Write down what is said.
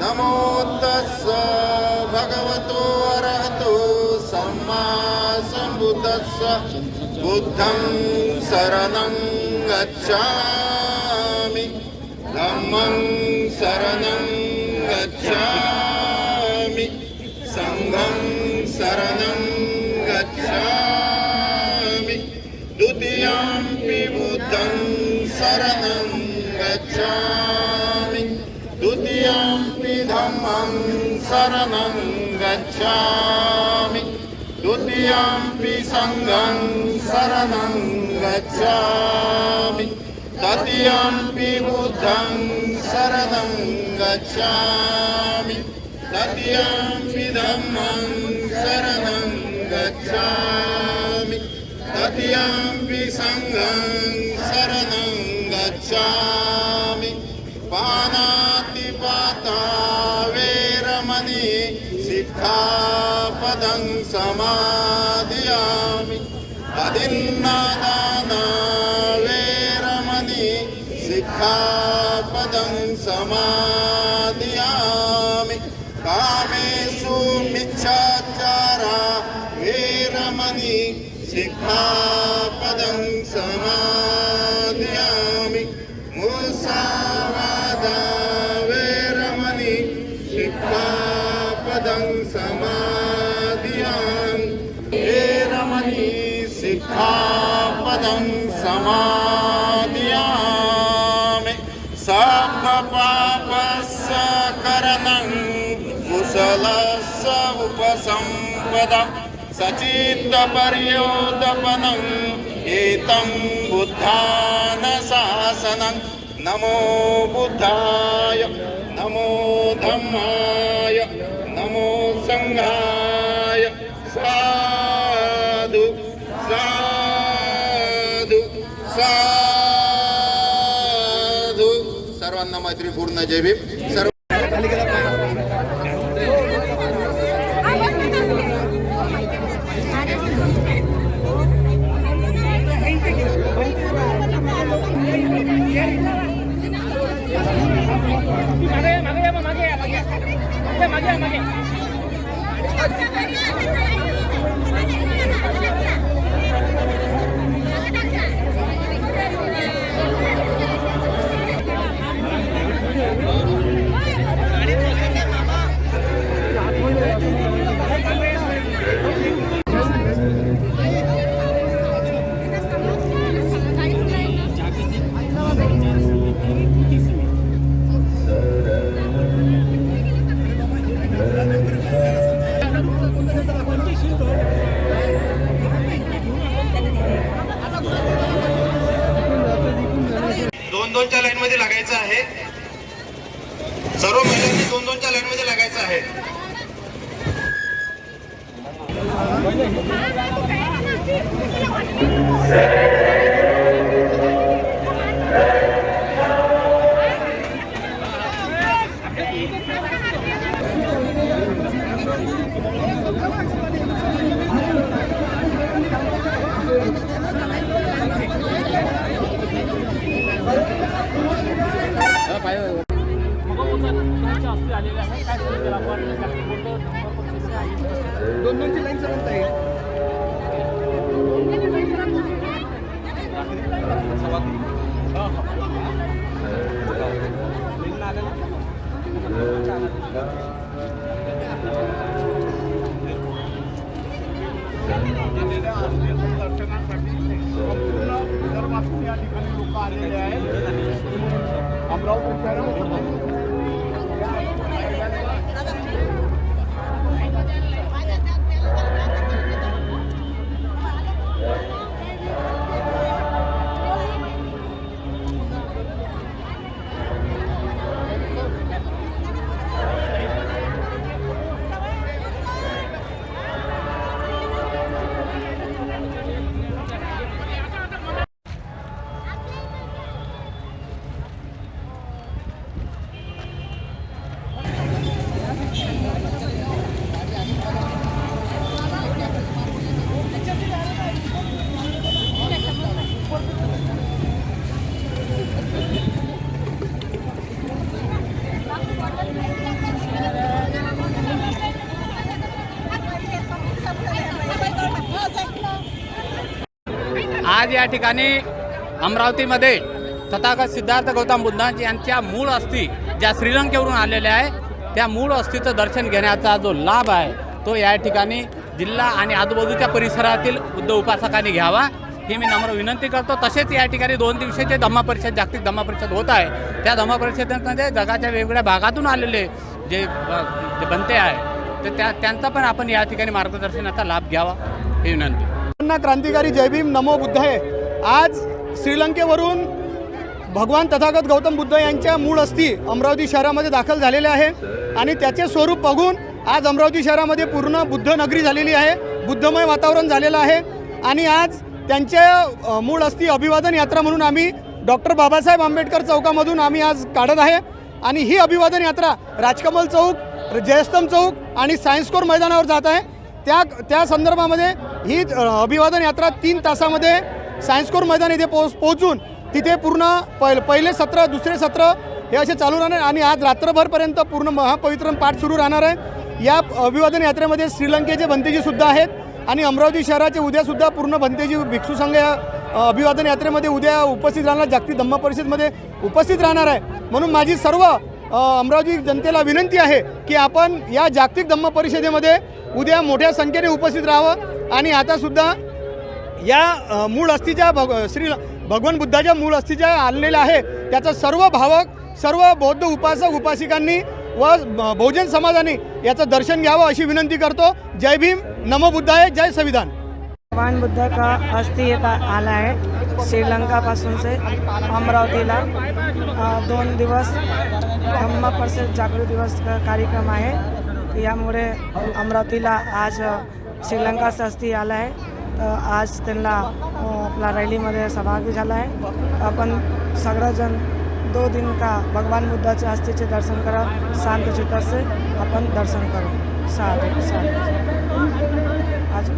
नमो तस्स भगवतो अरहतो सम्मा सम्बुद्धस्स बुद्धं शरणं गच्छामि धम्मं शरणं गच्छामि सङ्घं शरणं गच्छामि द्वितीयम्पि बुद्धं शरणं गच्छामि शरणं गच्छामि द्वितीयम्पि सङ्घं शरणं गच्छामि तृतीयम्पि बुद्धं शरणं गच्छामि तृतीयम्पि धम्मं शरणं गच्छामि तृतीयम्पि सङ्घं शरणं गच्छामि सिक्खापदं समादयामि अदिन्नादाना वेरमणि सिक्खापदं समादयामि कामेषु मिच्छाचारा वेरमणि सिक्खापदं समादयामि। सर्वपापस्य करणं कुशलस्य उपसम्पदा सचित्तपर्योदपनम् एतं बुद्धानशासनं। नमो बुद्धाय नमो धम्माय नमो सङ्घाय। सा मैत्रीपूर्ण जय भीम सर्व Thank you. सर्व महिलांनी दोन दोनच्या लाईन मध्ये लागायचं आहे. जास्त आलेले आहे काय सांगितलं आपण जास्त बोलतो नंबर पक्षाचे आहे दोन दोनची लाईन सर्वंत आहे या ठिकाणी लोक आलेले आहेत अमरावती शहरामध्ये आज या ठिकाणी अमरावतीमध्ये तथागत सिद्धार्थ गौतम बुद्धांची यांच्या मूळ अस्थी ज्या श्रीलंकेवरून आलेल्या आहे त्या मूळ अस्थीचं दर्शन घेण्याचा जो लाभ आहे तो या ठिकाणी जिल्हा आणि आजूबाजूच्या परिसरातील बुद्ध उपासकांनी घ्यावा. ही मी नम्र विनंती करतो. तसेच या ठिकाणी दोन दिवसाचे धम्मा परिषद जागतिक धम्मा परिषद होत आहे. त्या धम्मा परिषदेमध्ये जगाच्या वेगवेगळ्या भागातून आलेले जे जे बनते आहे तर त्या त्यांचा पण आपण या ठिकाणी मार्गदर्शनाचा लाभ घ्यावा ही विनंती. क्रांतिकारी जय भीम नमो बुद्ध आहे आज श्रीलंकेवरून भगवान तथागत गौतम बुद्ध यांच्या मूळ अस्थी अमरावती शहरामध्ये दाखल झालेल्या आहे. आणि त्याचे स्वरूप बघून आज अमरावती शहरामध्ये पूर्ण बुद्ध नगरी झालेली आहे. बुद्धमय वातावरण झालेलं आहे. आणि आज त्यांच्या मूळ अस्थी अभिवादन यात्रा म्हणून आम्ही डॉक्टर बाबासाहेब आंबेडकर चौकामधून आम्ही आज काढत आहे. आणि ही अभिवादन यात्रा राजकमल चौक जयस्तंभ चौक आणि सायन्स कोर मैदानावर जात आहे. त्या त्या संदर्भामध्ये ही अभिवादन यात्रा तीन तासामध्ये सायन्सकोर मैदान येथे पोच पोहोचून तिथे पूर्ण पहि पहिले सत्र दुसरे सत्र हे असे चालू राहणार आणि आज रात्रभरपर्यंत पूर्ण महापवित्रम पाठ सुरू राहणार आहे. या अभिवादन यात्रेमध्ये श्रीलंकेचे भंतेजीसुद्धा आहेत आणि अमरावती शहराचे उद्यासुद्धा पूर्ण भंतेजी भिक्षू संघ या अभिवादन यात्रेमध्ये उद्या उपस्थित राहणार. जागतिक धम्म परिषदमध्ये उपस्थित राहणार आहे. म्हणून माझी सर्व अमरावती जनतेला विनंती आहे की आपण या जागतिक धम्म परिषदेमध्ये उद्या मोठ्या संख्येने उपस्थित राहावं आणि आतासुद्धा या मूळ अस्थीच्या भग श्री भगवान बुद्धाच्या मूळ अस्थीच्या आणलेल्या आहे. त्याचा सर्व भावक सर्व बौद्ध उपासक उपासिकांनी व बहुजन समाजाने याचं दर्शन घ्यावं अशी विनंती करतो. जय भीम नमो बुद्धाय जय संविधान. भगवान बुद्ध का अस्थि आला आहे श्रीलंकापासून से अमरावतीला दोन दिवस धम्म परिषद जागृत दिवस कार्यक्रम आहे. यामुळे अमरावतीला आज श्रीलंका श्रीलंकाचा आला आहे. तर आज त्यांना आपला रॅलीमध्ये सहभागी झाला आहे. आपण सगळंजण दो दिन का भगवान बुद्धाचे अस्थिचे दर्शन करा शांत चित्ताचे आपण दर्शन करू. साधू साधू. आज